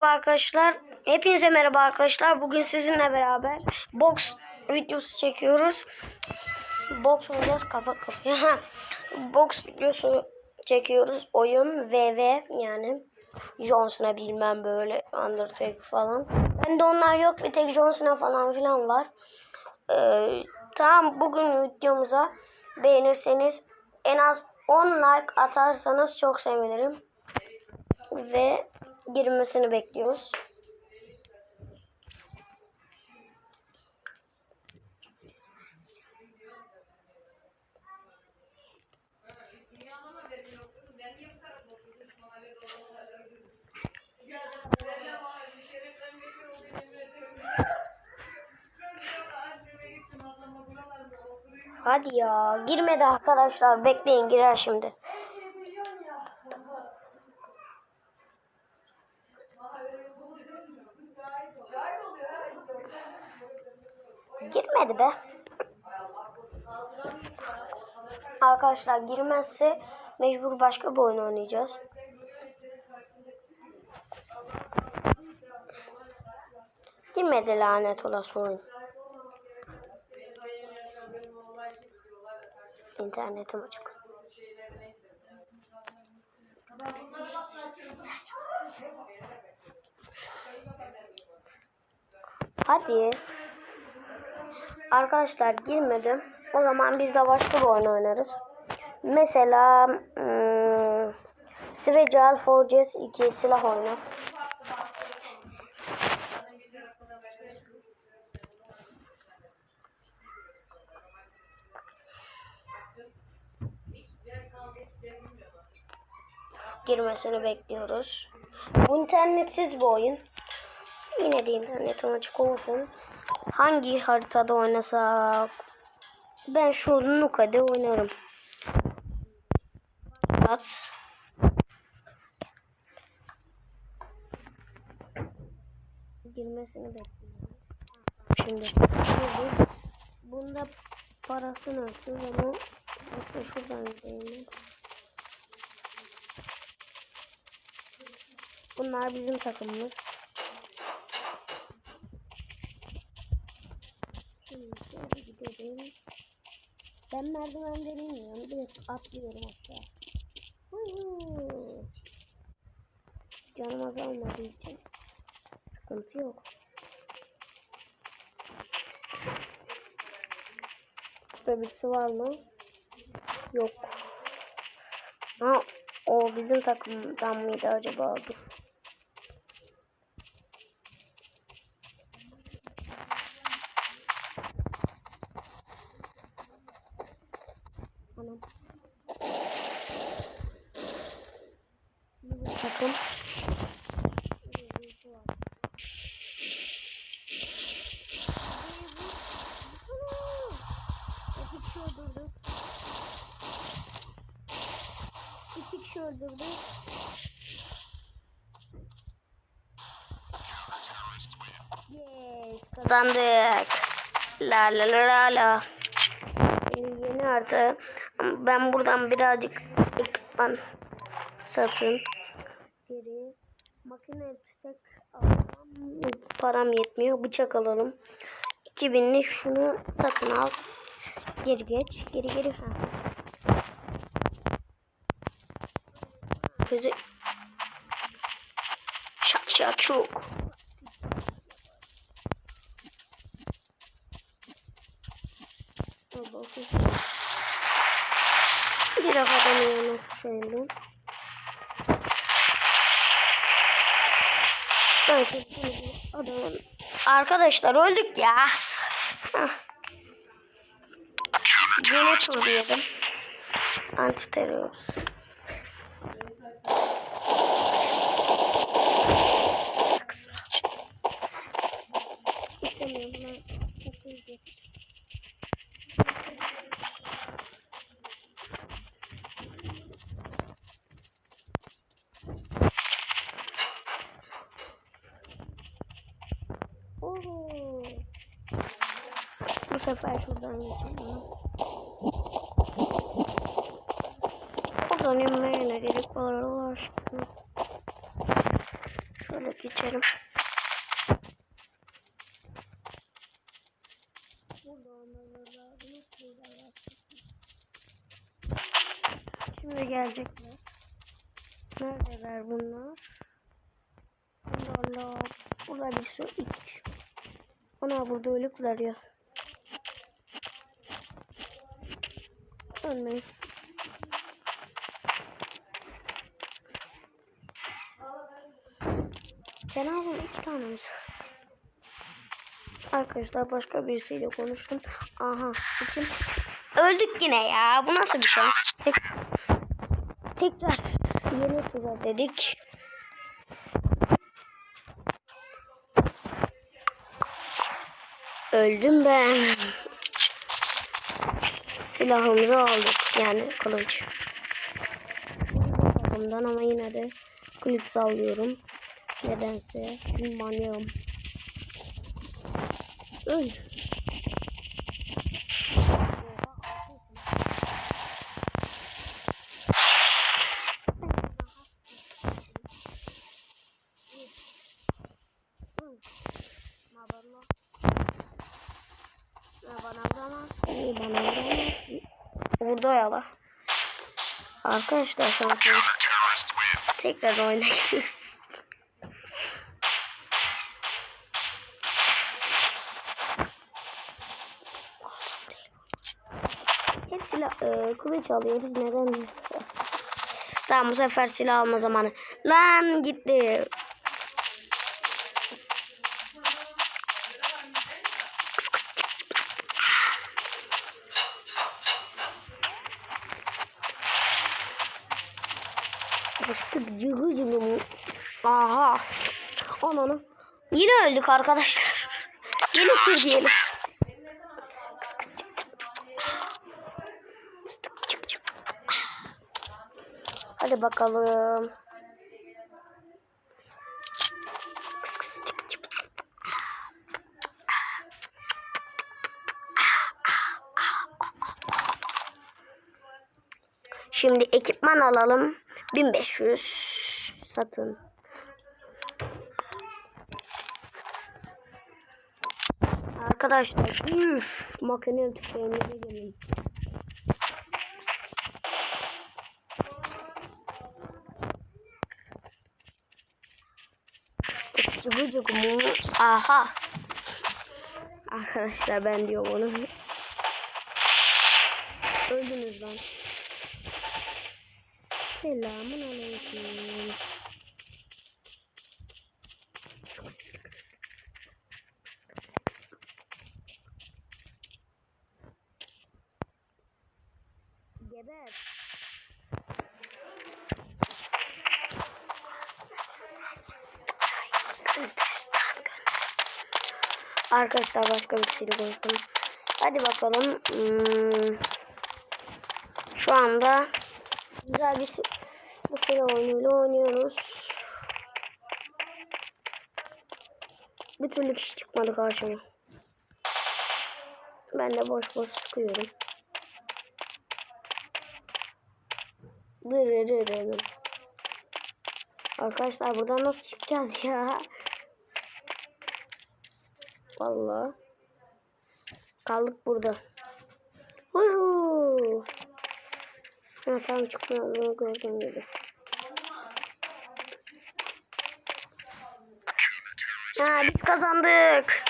Arkadaşlar hepinize merhaba arkadaşlar. Bugün sizinle beraber box videosu çekiyoruz. Box oynayacağız kafa kafaya. box videosu çekiyoruz. Oyun VV yani. John Cena bilmem böyle Undertaker falan. Bende onlar yok. Bir tek John Cena falan filan var. Ee, tamam bugün videomuza beğenirseniz en az 10 like atarsanız çok sevinirim. Ve girmesini bekliyoruz. Hadi ya girmedi arkadaşlar bekleyin girer şimdi. Girmedi be. Arkadaşlar girmezse mecbur başka bir oyun oynayacağız. Girmedi lanet olası oyun. İnternetim açık. Hadi. Arkadaşlar girmedim. O zaman biz de başka bir oyun oynarız. Mesela hmm, Svejal Forges 2 silah oyunu. Girmesini bekliyoruz. Bu internetsiz bir oyun. Yine de internetim açık olsun. Hangi haritada oynasak? Ben şu Nuka'da oynarım. At. Girmesini bekliyorum. Şimdi şurada bunda parası nasıl onu aslında şuradan gidelim. Bunlar bizim takımımız. Şimdi şöyle gidelim. Ben merdivenden inmiyorum. Direkt atlıyorum. Huu. Canım azalmadığı için sıkıntı yok. Birisi var mı? Yok. Ha, o bizim takımdan mıydı acaba? Dur. Anam. Bizim takım. Birisi var. İki kişi öldürdük. İki kişi öldürdük. Yes kazandık. La la la la la. Benim yeni artı. Ben buradan birazcık ekipman satın. Geri makine tüfek alsam param yetmiyor. Bıçak alalım. 2000'lik şunu satın al. Geri geç. Geri geri. Ha. Kızı şak şak şuk. Bakayım. Direkt adamın yanına şöyle. Ben şu adamın... Arkadaşlar öldük ya. Yine tur diyelim. İstemiyorum ben. Sefer şuradan geçelim. Buradan inmeye ne gerek var Allah aşkına. Şöyle geçelim. Şimdi gelecekler. Neredeler bunlar? Allah Allah. Burada bir sürü iç. Ana burada ölüpler ya. Ölmeyin. Ben aldım iki tanemiz. Arkadaşlar başka birisiyle konuştum. Aha için. Öldük yine ya. Bu nasıl bir şey? Tek, tekrar yeni tura dedik. Öldüm ben. Silahımızı aldık. Yani kılıç. Silahımdan ama yine de kılıç sallıyorum. Nedense. Manyağım. Öl. Vurdu yala. Arkadaşlar şansımız. Tekrar oyuna gidiyoruz. Hep silah, e, kılıç alıyoruz. Neden sefer? Tamam bu sefer silah alma zamanı. Lan gitti. Kıs kıs çık. Fıstık cıgı cıgı mı? Aha. Ananı. Yine öldük arkadaşlar. Yine tür diyelim. Kıs kıs çık çık. Fıstık çık çık. Hadi bakalım. Kıs kıs çık çık. Şimdi ekipman alalım. 1500 satın. Arkadaşlar üf makine tüfeğimize gelin. Cıgı mu? Aha. Arkadaşlar ben diyorum onu. Öldünüz lan. Selamun aleyküm. Geber. Arkadaşlar başka bir şeyle konuştum. Hadi bakalım. Hmm. Şu anda güzel bir silah oyunuyla oynuyoruz. Bir türlü kişi çıkmadı karşıma. Ben de boş boş sıkıyorum. Dırırırırım. Arkadaşlar buradan nasıl çıkacağız ya? Vallahi. Kaldık burada. Ha tamam çıkmadığını gördüm gibi. Ha biz kazandık.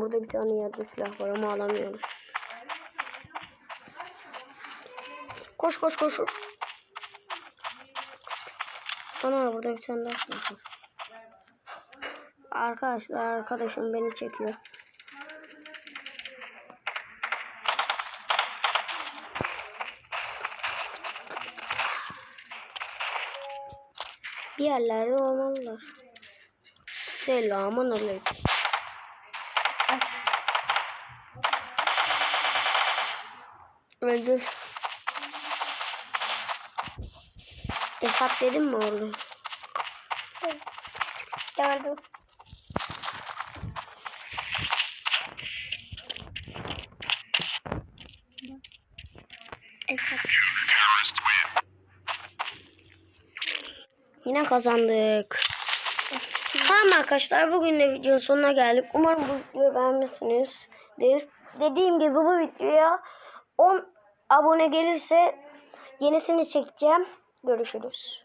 Burada bir tane yerde silah var ama alamıyoruz. Koş koş koş. Ana burada bir tane daha silah var. Arkadaşlar arkadaşım beni çekiyor. Bir yerlerde olmalılar. Selamun aleyküm. Öldü. Esat dedim mi orada? Gördüm. Yine kazandık. Tamam arkadaşlar bugün de videonun sonuna geldik. Umarım bu videoyu beğenmişsinizdir. Dediğim gibi bu videoya 10 abone gelirse yenisini çekeceğim. Görüşürüz.